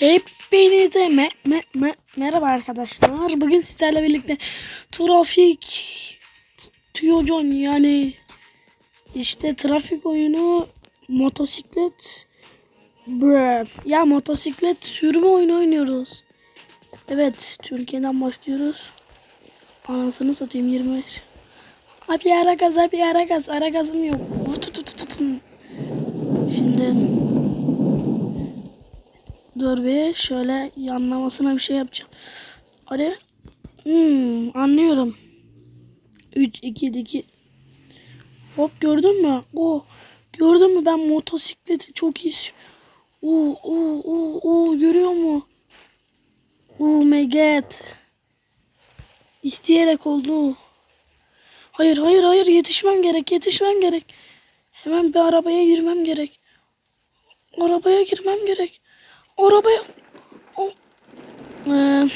Hepinize me me me merhaba arkadaşlar. Bugün sizlerle birlikte trafik Tiyocan yani işte trafik oyunu motosiklet Brr. ya motosiklet sürme oyunu oynuyoruz. Evet Türkiye'den başlıyoruz. Anasını satayım 25. Abi ara gaz abi ara gaz ara gazım yok. Şimdi Dur bir şöyle yanlamasına bir şey yapacağım. Hadi. Hmm, anlıyorum. 3 2 2 Hop gördün mü? O gördün mü ben motosikleti çok iyi. Oo oo oo oo görüyor mu? Oh my. İsteyerek oldu. Hayır hayır hayır yetişmem gerek yetişmem gerek. Hemen bir arabaya girmem gerek. Arabaya girmem gerek. Arabaya. O- Ee,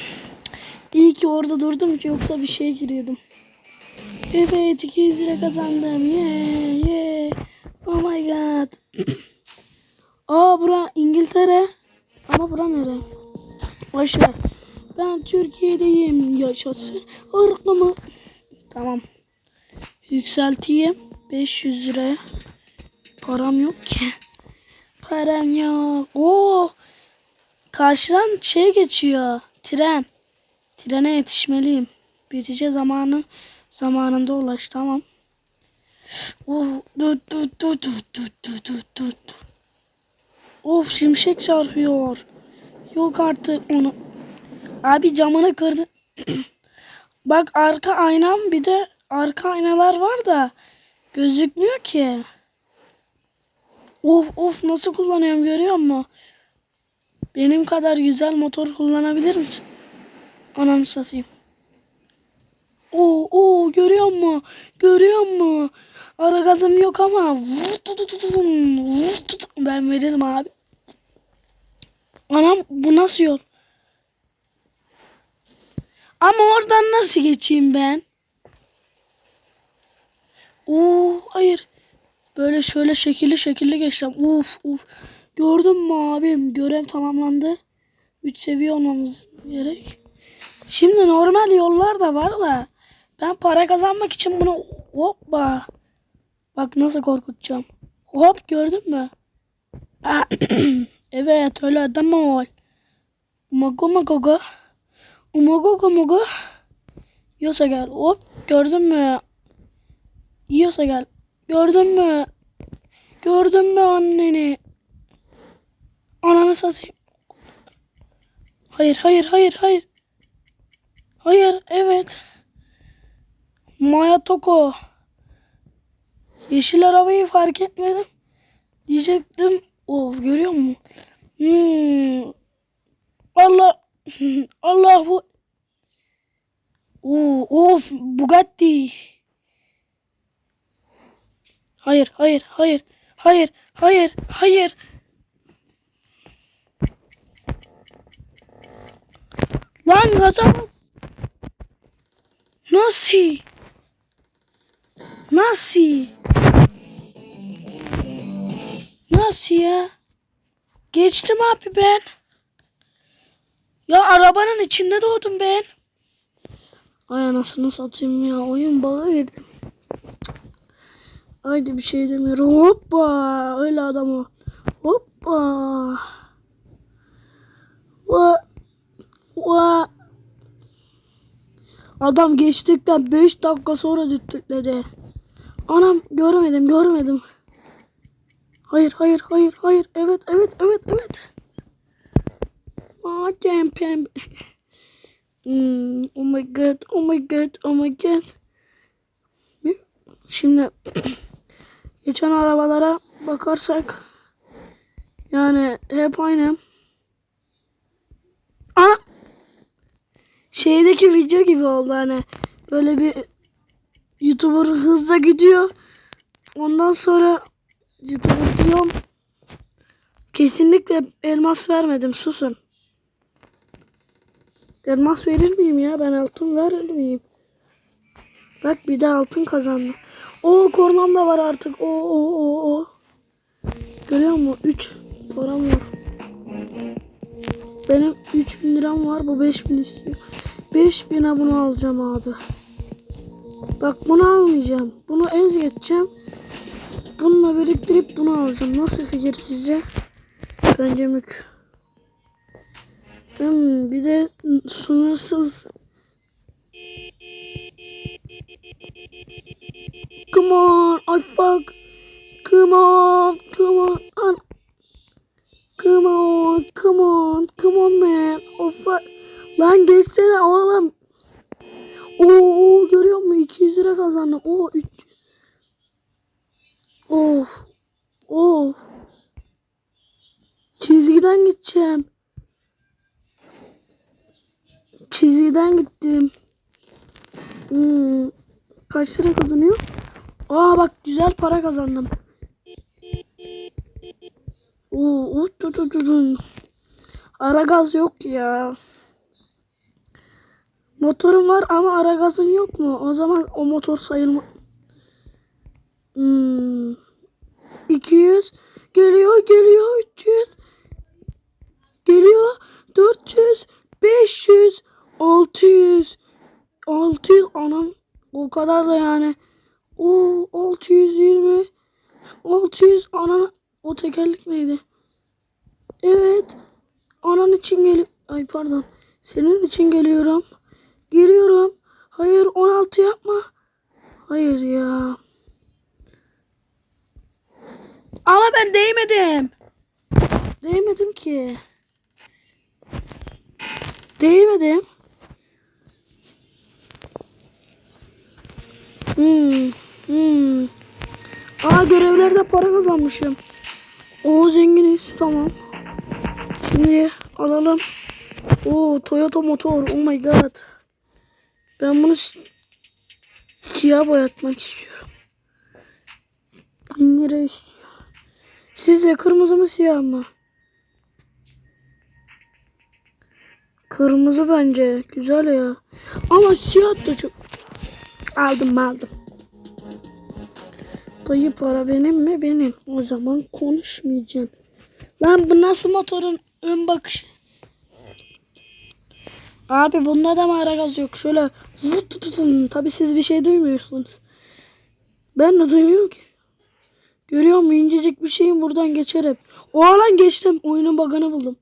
iyi ki orada durdum yoksa bir şeye giriyordum. Evet 200 lira kazandım. Yeah yeah. Oh my god. Aa bura İngiltere. Ama bura nere? Boş ver. Ben Türkiye'deyim. Yaşasın. Irkımı. Tamam. Yükselteyim. 500 liraya. Param yok ki. Param yok. Oo. Karşıdan şey geçiyor. Tren. Trene yetişmeliyim. Bitice zamanı zamanında ulaş tamam. Oh, dur dur dur dur dur dur dur dur. Of şimşek çarpıyor. Yok artık onu. Abi camını kırdı. Bak arka aynam bir de arka aynalar var da gözükmüyor ki. Of of nasıl kullanıyorum görüyor musun? Benim kadar güzel motor kullanabilir misin? Ananı satayım. Oo, oo görüyor musun? Görüyor musun? Ara gazım yok ama ben veririm abi. Anam bu nasıl yol? Ama oradan nasıl geçeyim ben? Oo hayır. Böyle şöyle şekilli şekilli geçeceğim. Uf uf. Gördün mü abim? Görev tamamlandı. 3 seviye olmamız gerek. Şimdi normal yollar da var da ben para kazanmak için bunu hoppa. Bak nasıl korkutacağım. Hop gördün mü? Evet öyle adam ol. Umago magogo. Umago magogo. Yiyorsa gel. Hop gördün mü? Yiyorsa gel. Gördün mü? Gördün mü anneni? Ananı satayım. Hayır, hayır, hayır, hayır. Hayır, evet. Maya Toko. Yeşil arabayı fark etmedim. Diyecektim. Of, görüyor musun? Hmm. Allah. Allah bu. Oo, of, Bugatti. Hayır, hayır, hayır, hayır, hayır, hayır. Lan gaza. Nasıl? Nasıl? Nasıl ya? Geçtim abi ben. Ya arabanın içinde doğdum ben. Ay anasını satayım ya. Oyun bağı girdim. Haydi bir şey demiyorum. Hoppa. Öyle adam o. Hoppa. Va. Adam geçtikten 5 dakika sonra düttükledi. Anam görmedim görmedim. Hayır hayır hayır hayır. Evet evet evet evet. Madem pembe. Hmm, oh my god oh my god oh my god. Şimdi geçen arabalara bakarsak yani hep aynı. Aa! Şeydeki video gibi oldu hani böyle bir YouTuber hızla gidiyor. Ondan sonra YouTuber diyorum. Kesinlikle elmas vermedim susun. Elmas verir miyim ya? Ben altın verir miyim? Bak bir de altın kazandım. O kornam da var artık. O o o o. Görüyor musun? 3 param var. Benim 3000 liram var. Bu 5000 istiyor. 5000'e bunu alacağım abi. Bak bunu almayacağım. Bunu ez geçeceğim. Bununla biriktirip bunu alacağım. Nasıl fikir sizce? Bence mük. Hmm, bir de sınırsız. Come on, I fuck. Come on, come on. An come on, come on, come on man. Oh fuck. Lan geçsene oğlum. Oo görüyor musun? 200 lira kazandım. Oo 3 Of. Of. Çizgiden gideceğim. Çizgiden gittim. Hmm. Kaç lira kazanıyor? Aa bak güzel para kazandım. Oo, ut, ut, ut, ut. Ara gaz yok ya. Motorum var ama ara gazın yok mu? O zaman o motor sayılma. Hmm. 200 geliyor geliyor 300 geliyor 400 500 600 600 anam. O kadar da yani. O 620 600 anan o tekerlik neydi? Evet. Anan için gel ay pardon. Senin için geliyorum geliyorum hayır 16 yapma hayır ya ama ben değmedim. Değmedim ki. Değmedim. Hmm. Hmm. Aa görevlerde para kazanmışım. Oo zenginiz. Tamam. Şimdi alalım. Oo Toyota motor. Oh my god. Ben bunu si- siyah boyatmak istiyorum. Bin lira istiyorum. Sizce kırmızı mı siyah mı? Kırmızı bence. Güzel ya. Ama siyah da çok... Aldım aldım. Dayı para benim mi? Benim. O zaman konuşmayacaksın. Lan bu nasıl motorun ön bakışı? Abi bunda da mı ara gaz yok? Şöyle. Tabi siz bir şey duymuyorsunuz. Ben de duymuyorum ki. Görüyor musun? İncecik bir şeyin buradan geçer. O alan geçtim. Oyunun bug'ını buldum.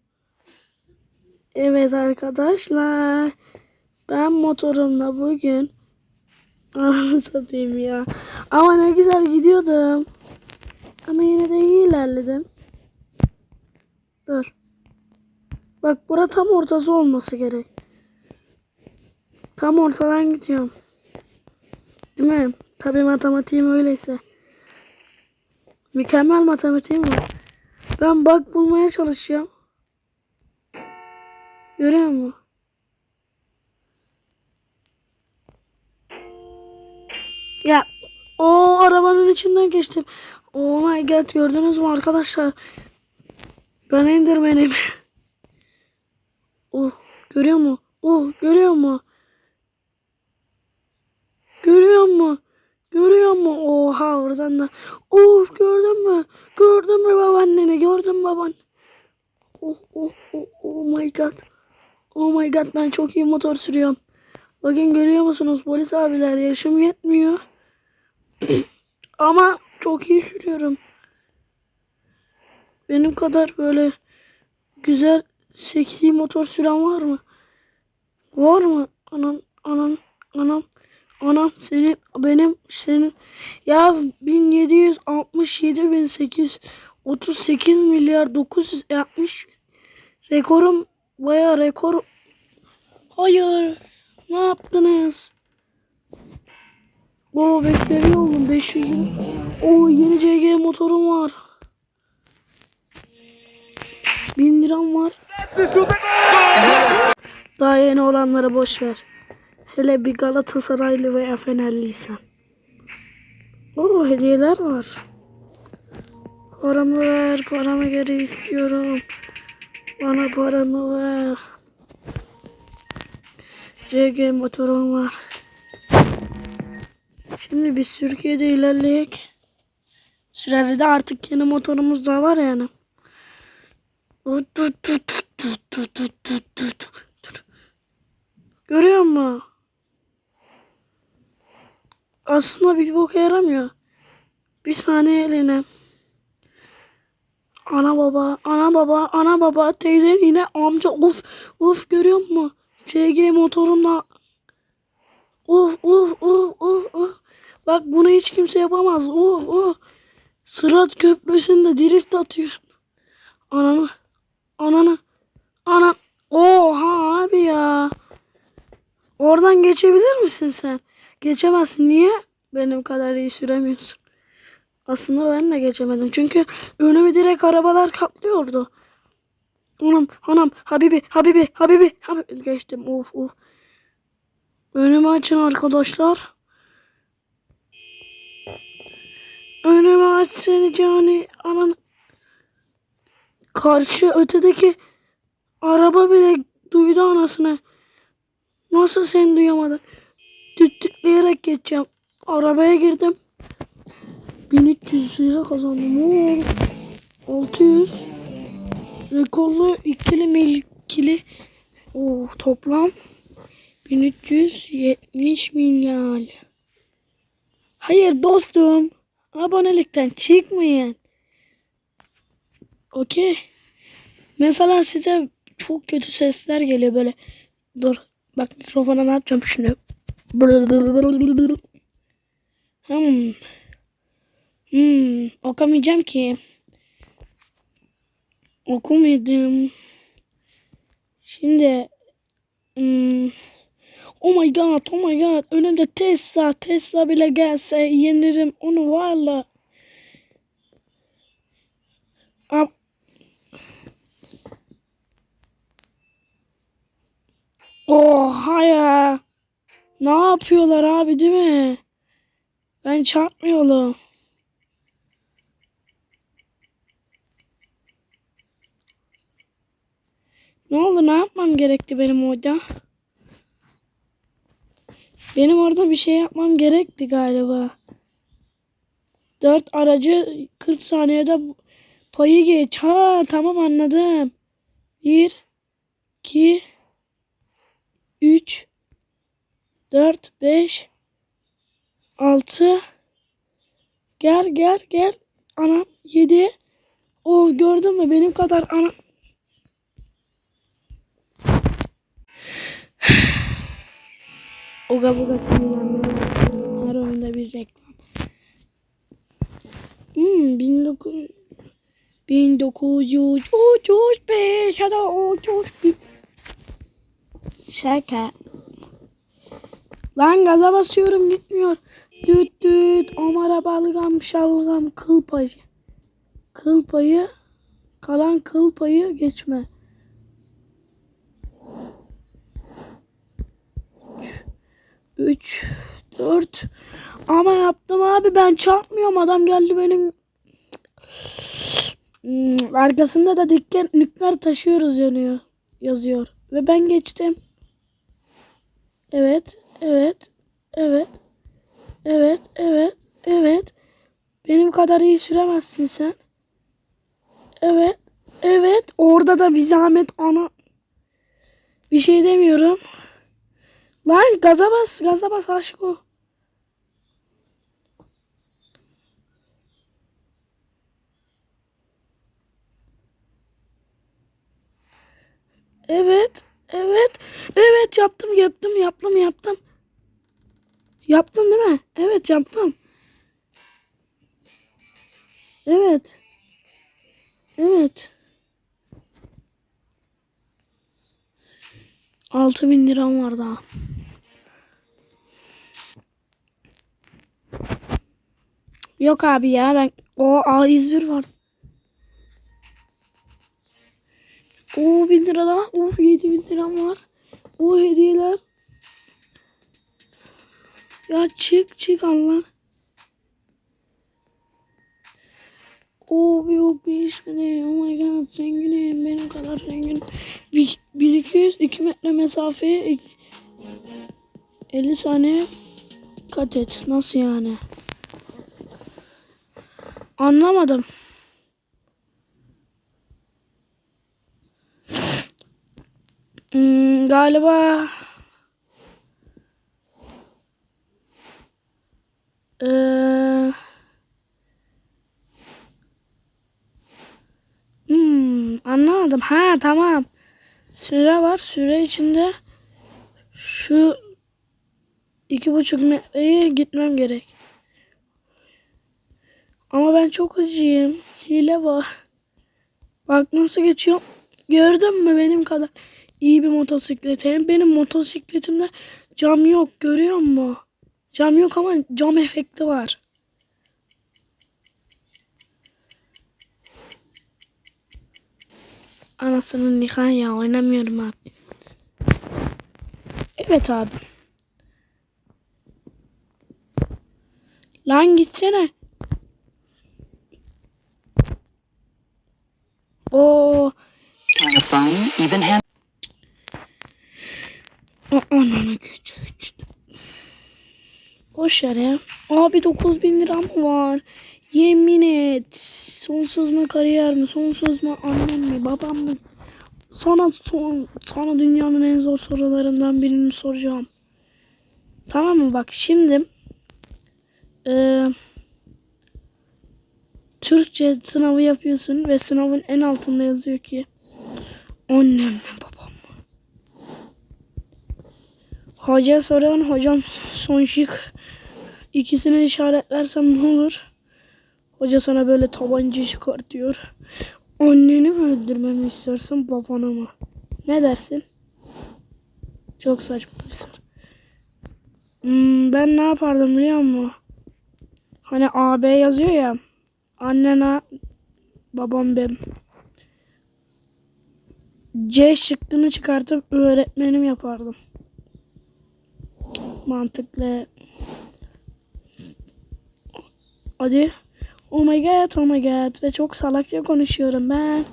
Evet arkadaşlar. Ben motorumla bugün Anasını satayım ya. Ama ne güzel gidiyordum. Ama yine de iyi ilerledim. Dur. Bak bura tam ortası olması gerek. Tam ortadan gidiyorum. Değil mi? Tabii matematiğim öyleyse. Mükemmel matematiğim var. Ben bug bulmaya çalışıyorum. Görüyor musun? Ya o arabanın içinden geçtim. Oh my god gördünüz mü arkadaşlar? Ben Enderman'im. oh görüyor mu? Oh görüyor mu? Görüyor mu? Görüyor mu? Oha oradan da. Of gördün mü? Gördün mü babaanneni? Gördün mü baban? Oh oh oh oh my god. Oh my god ben çok iyi motor sürüyorum. Bakın görüyor musunuz polis abiler yaşım yetmiyor. Ama çok iyi sürüyorum. Benim kadar böyle güzel seksi motor süren var mı? Var mı? Anam anam anam anam senin benim senin ya 1767 1838 milyar 960 rekorum baya rekor hayır ne yaptınız? O 5 seviye oldum 500 O yeni CG motorum var. 1000 liram var. Daha yeni olanları boş ver. Hele bir Galatasaraylı veya Fenerliysen. Oo hediyeler var. Paramı ver, paramı geri istiyorum. Bana paramı ver. CG motorum var. Şimdi biz Türkiye'de ilerleyek. Sürede de artık yeni motorumuz da var yani. Tut tut tut tut Tut tut tut tut tut tut. Görüyor musun? Aslında bir boka yaramıyor. Bir saniye eline. Ana baba, ana baba, ana baba, teyzen yine amca uf uf görüyor musun? CG motorumla uf uf uf uf uf. Bak bunu hiç kimse yapamaz. Uf uf. Sırat köprüsünde drift atıyor. Ananı, ananı, ana. Oha abi ya. Oradan geçebilir misin sen? Geçemezsin. Niye? Benim kadar iyi süremiyorsun. Aslında ben de geçemedim. Çünkü önümü direkt arabalar kaplıyordu. Anam, anam, Habibi, Habibi, Habibi, Habibi. Geçtim. Of, of. Önümü açın arkadaşlar. Önümü aç seni cani. Anan. Karşı ötedeki araba bile duydu anasını. Nasıl sen duyamadın? Tüttükleyerek geçeceğim. Arabaya girdim. 1300 lira kazandım. Oo. 600. Rekorlu ikili milkili. Oo, toplam 1370 milyar. Hayır dostum. Abonelikten çıkmayın. Okey. Mesela size çok kötü sesler geliyor böyle. Dur. Bak mikrofona ne yapacağım şimdi. Hmm. Hmm. Okumayacağım ki. Okumadım. Şimdi. Hmm. Oh my god, oh my god. Önümde Tesla, Tesla bile gelse yenirim onu varla. Ab Oha ya. Ne yapıyorlar abi değil mi? Ben çarpmıyorum. Ne oldu? Ne yapmam gerekti benim orada? Benim orada bir şey yapmam gerekti galiba. Dört aracı 40 saniyede payı geç. Ha tamam anladım. Bir, iki, üç, dört, beş, altı. Gel gel gel. Anam yedi. Oh gördün mü benim kadar ana. Oga buga sinirlenmeye. Her oyunda bir reklam. Hmm, 1900 1935 ya da 31 Şaka. Lan gaza basıyorum gitmiyor. Düt düt omara balgam şalgam kıl payı. Kıl payı kalan kıl payı geçme. Üç, dört. Ama yaptım abi ben çarpmıyorum. Adam geldi benim Hmm, arkasında da dikkat nükleer taşıyoruz yanıyor yazıyor. Ve ben geçtim. Evet, evet, evet, evet, evet, evet. Benim kadar iyi süremezsin sen. Evet, evet. Orada da bir zahmet ana. Bir şey demiyorum. Lan gaza bas, gaza bas aşko. Evet, evet, evet yaptım, yaptım, yaptım, yaptım. Yaptım değil mi? Evet yaptım. Evet. Evet. Altı bin liram var daha. Yok abi ya ben o A101 var. O bin lira daha. Yedi bin liram var. O hediyeler. Ya çık çık Allah. O yok bir iş ne? Oh my god zenginim benim kadar zengin. 1200 2 metre mesafeye 50 saniye kat et. Nasıl yani? Anlamadım. galiba Ee, hmm, anlamadım. Ha tamam. Süre var. Süre içinde şu iki buçuk metreyi gitmem gerek. Ama ben çok hızlıyım. Hile var. Bak nasıl geçiyorum. Gördün mü benim kadar iyi bir motosiklet. Hem benim motosikletimde cam yok. Görüyor musun? Cam yok ama cam efekti var. Anasının nikah ya oynamıyorum abi. Evet abi. Lan gitsene. Oo, Telephone, even. a- ananı güç uçtu. Boş ver ya. Abi 9000 lira mı var? Yemin et. Sonsuz mu kariyer mi? Sonsuz mu annem mi? Babam mı? Sana, son, sana dünyanın en zor sorularından birini soracağım. Tamam mı? Bak şimdi eee Türkçe sınavı yapıyorsun ve sınavın en altında yazıyor ki annem mi babam mı? Hoca soruyorsun hocam son şık ikisini işaretlersem ne olur? Hoca sana böyle tabanca çıkartıyor. Anneni mi öldürmemi istersin babanı mı? Ne dersin? Çok saçma bir soru. Hmm, ben ne yapardım biliyor musun? Hani AB yazıyor ya. Annena babam ben. C şıkkını çıkartıp öğretmenim yapardım. Mantıklı. Hadi. Oh my god, oh my god. Ve çok salakça konuşuyorum ben.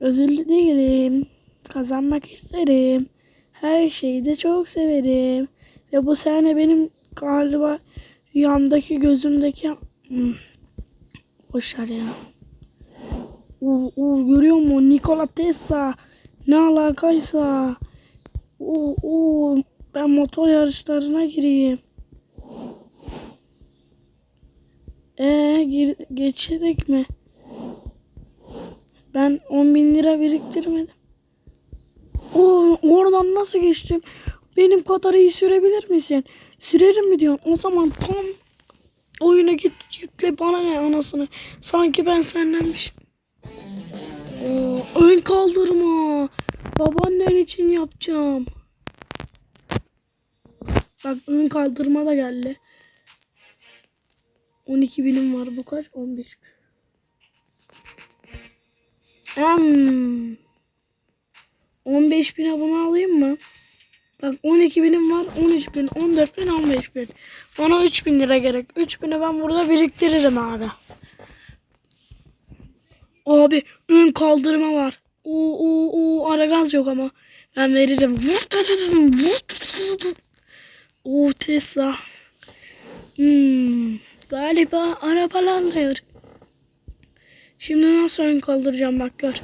Özürlü değilim. Kazanmak isterim. Her şeyi de çok severim. Ve bu sene benim galiba rüyamdaki gözümdeki... Hmm. Boşver ya. Oo, oo, görüyor musun? Nikola Tesla. Ne alakaysa. Oo, oo, ben motor yarışlarına gireyim. Ee, gir, geçerek mi? Ben 10 bin lira biriktirmedim. Oo, oradan nasıl geçtim? Benim kadar iyi sürebilir misin? Sürerim mi diyorsun? O zaman tam oyuna git yükle bana ne anasını. Sanki ben senden bir şey... Oo, ön kaldırma. Babaannen için yapacağım. Bak ön kaldırma da geldi. 12 binim var bu kaç? 15 bin. Hmm. 15 bine bunu alayım mı? Bak 12 binim var. 13 bin, 14 bin, 15 bin. Bana 3 bin lira gerek. 3 bini ben burada biriktiririm abi. Abi ön kaldırma var. Oo, oo, oo, ara gaz yok ama. Ben veririm. Oo Tesla. Hmm, galiba arabalarla yürü. Şimdi nasıl ön kaldıracağım bak gör.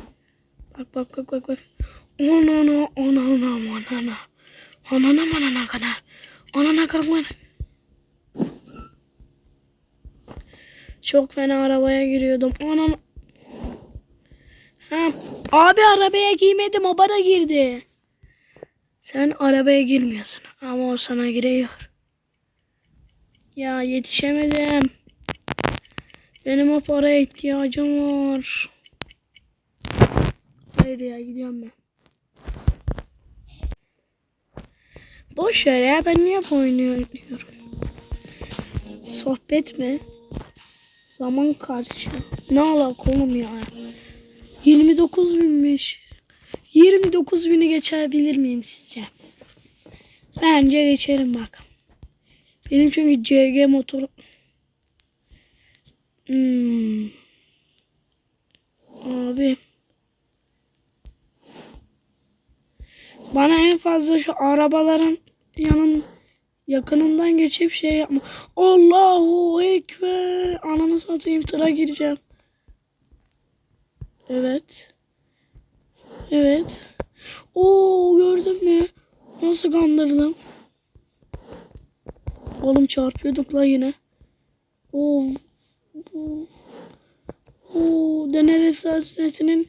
Bak bak bak bak bak. Ona ona ona ona ona ona. Anana manana kana. Anana kalkma. Çok fena arabaya giriyordum. Anam. Ha, abi arabaya giymedim o bana girdi. Sen arabaya girmiyorsun ama o sana giriyor. Ya yetişemedim. Benim o paraya ihtiyacım var. Hayır ya gidiyorum ben. Boş ver ya ben niye oynuyorum? Sohbet mi? Zaman karşı. Ne alaka oğlum ya? 29 binmiş. 29 bini geçebilir miyim sizce? Bence geçerim bak. Benim çünkü CG motoru... Hmm. Abi. Bana en fazla şu arabaların yanın yakınından geçip şey yapma. Allahu Ekber. Ananı satayım tıra gireceğim. Evet. Evet. Oo gördün mü? Nasıl kandırdım? Oğlum çarpıyorduk la yine. Oo. Oo. Dener Efsanesi'nin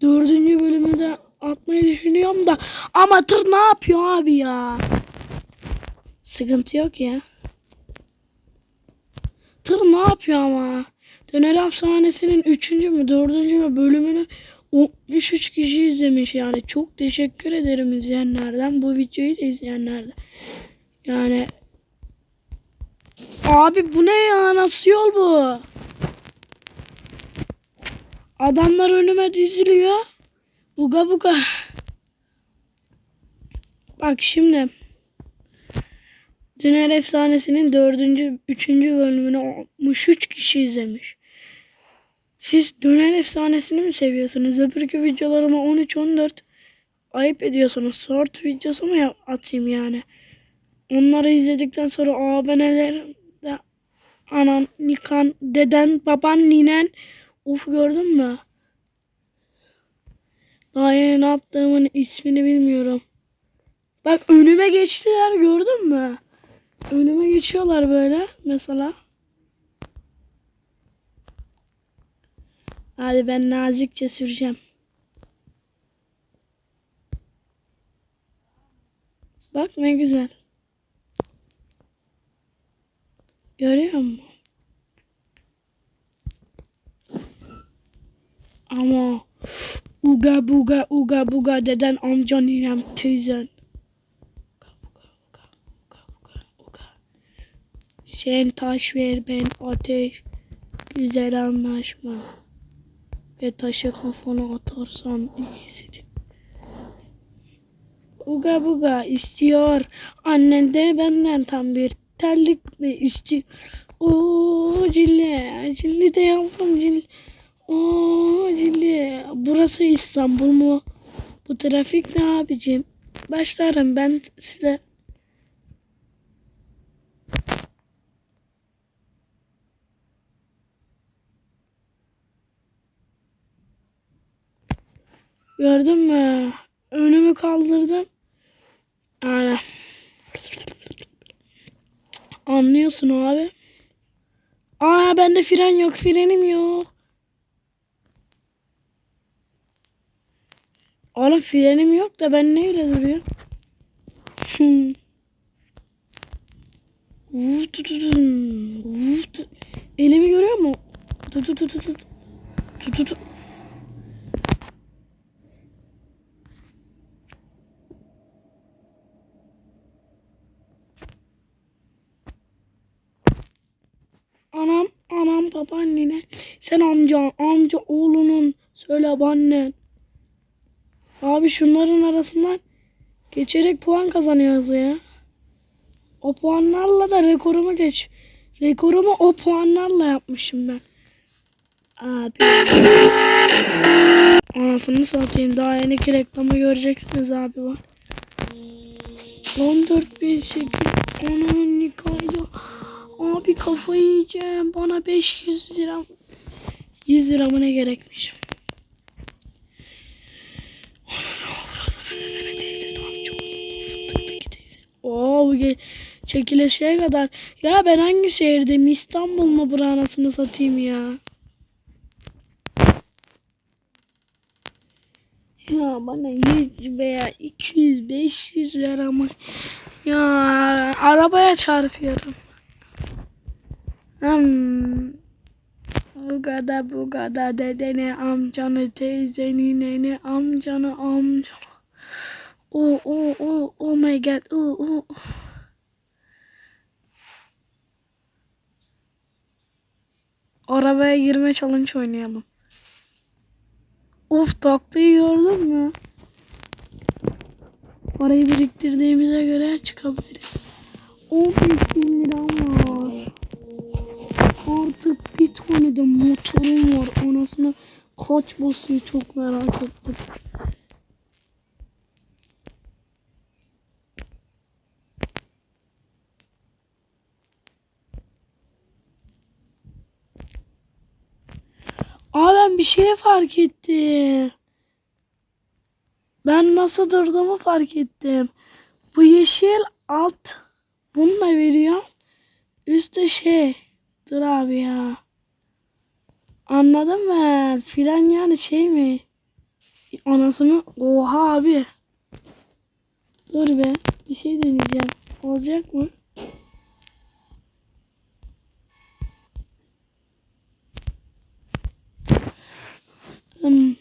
dördüncü bölümü de atmayı düşünüyorum da. Ama tır ne yapıyor abi ya? Sıkıntı yok ya. Tır ne yapıyor ama? Döner Efsanesi'nin üçüncü mü dördüncü mü bölümünü 63 kişi izlemiş yani. Çok teşekkür ederim izleyenlerden. Bu videoyu da izleyenlerden. Yani Abi bu ne ya? Nasıl yol bu? Adamlar önüme diziliyor. Buga buga. Bak şimdi. Döner Efsanesi'nin dördüncü, üçüncü bölümünü 63 kişi izlemiş. Siz Döner Efsanesi'ni mi seviyorsunuz? Öbürkü videolarıma 13-14 ayıp ediyorsunuz. Short videosu mu atayım yani? Onları izledikten sonra neler de anan, nikan, deden, baban, ninen uf gördün mü? Daha yeni ne yaptığımın ismini bilmiyorum. Bak önüme geçtiler gördün mü? Önüme geçiyorlar böyle mesela. Hadi ben nazikçe süreceğim. Bak ne güzel. Görüyor musun? Ama uga buga uga buga deden amcan ninem teyzen. Sen taş ver ben ateş. Güzel anlaşma. Ve taşı kafana atarsan ikisi de. Uga buga istiyor. Annen de benden tam bir terlik mi istiyor. Oo cille. Cille de yavrum cille. Oo cille. Burası İstanbul mu? Bu trafik ne abicim? Başlarım ben size. Gördün mü? Önümü kaldırdım. Yani. Anlıyorsun abi. Aa bende fren yok. Frenim yok. Oğlum frenim yok da ben neyle duruyor? Elimi görüyor mu? Tut tut tut tut. Tut tut Anam, anam, babaannene. Sen amca, amca oğlunun söyle annen. Abi şunların arasından geçerek puan kazanıyoruz ya. O puanlarla da rekorumu geç. Rekorumu o puanlarla yapmışım ben. Abi. Anasını satayım. Daha yeni ki reklamı göreceksiniz abi var. 14 Abi kafayı yiyeceğim. Bana 500 lira 100 lira mı ne gerekmiş? Oo bu çekilişe kadar. Ya ben hangi şehirdeyim? İstanbul mu bura anasını satayım ya? Ya bana 100 veya 200 500 lira mı? Ya arabaya çarpıyorum. Hmm. Bu kadar bu kadar dedeni amcanı teyzeni neni amcanı amcanı. Oh oh oh oh my god oh oh. Arabaya girme challenge oynayalım. Of taklayı gördün mü? Parayı biriktirdiğimize göre çıkabiliriz. 15 bin liram var. Artık bir tane de motorum var. Anasını kaç basıyor çok merak ettim. Aa ben bir şeye fark ettim. Ben nasıl durduğumu fark ettim. Bu yeşil alt bunu da veriyor. Üstte şey. Dur abi ya. Anladın mı? Fren yani şey mi? Anasını. Oha abi. Dur be. Bir şey deneyeceğim. Olacak mı? Hmm.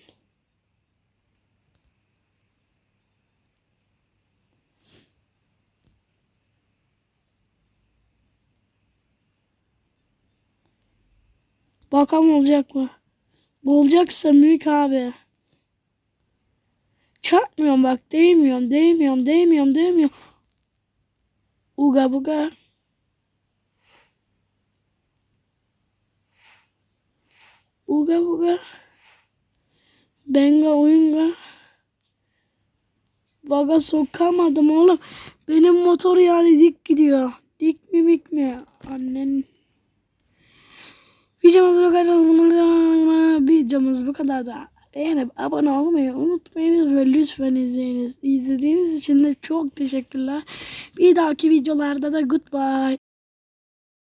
Bakalım olacak mı? Olacaksa büyük abi. Çarpmıyorum bak. Değmiyorum, değmiyorum, değmiyorum, değmiyorum. Uga buga. Uga buga. Benga oyunga. Baga sokamadım oğlum. Benim motor yani dik gidiyor. Dik mi mik mi? Annen. Videomuz bu kadar. Videomuz bu kadar da. Beğenip abone olmayı unutmayınız ve lütfen izleyiniz. İzlediğiniz için de çok teşekkürler. Bir dahaki videolarda da goodbye.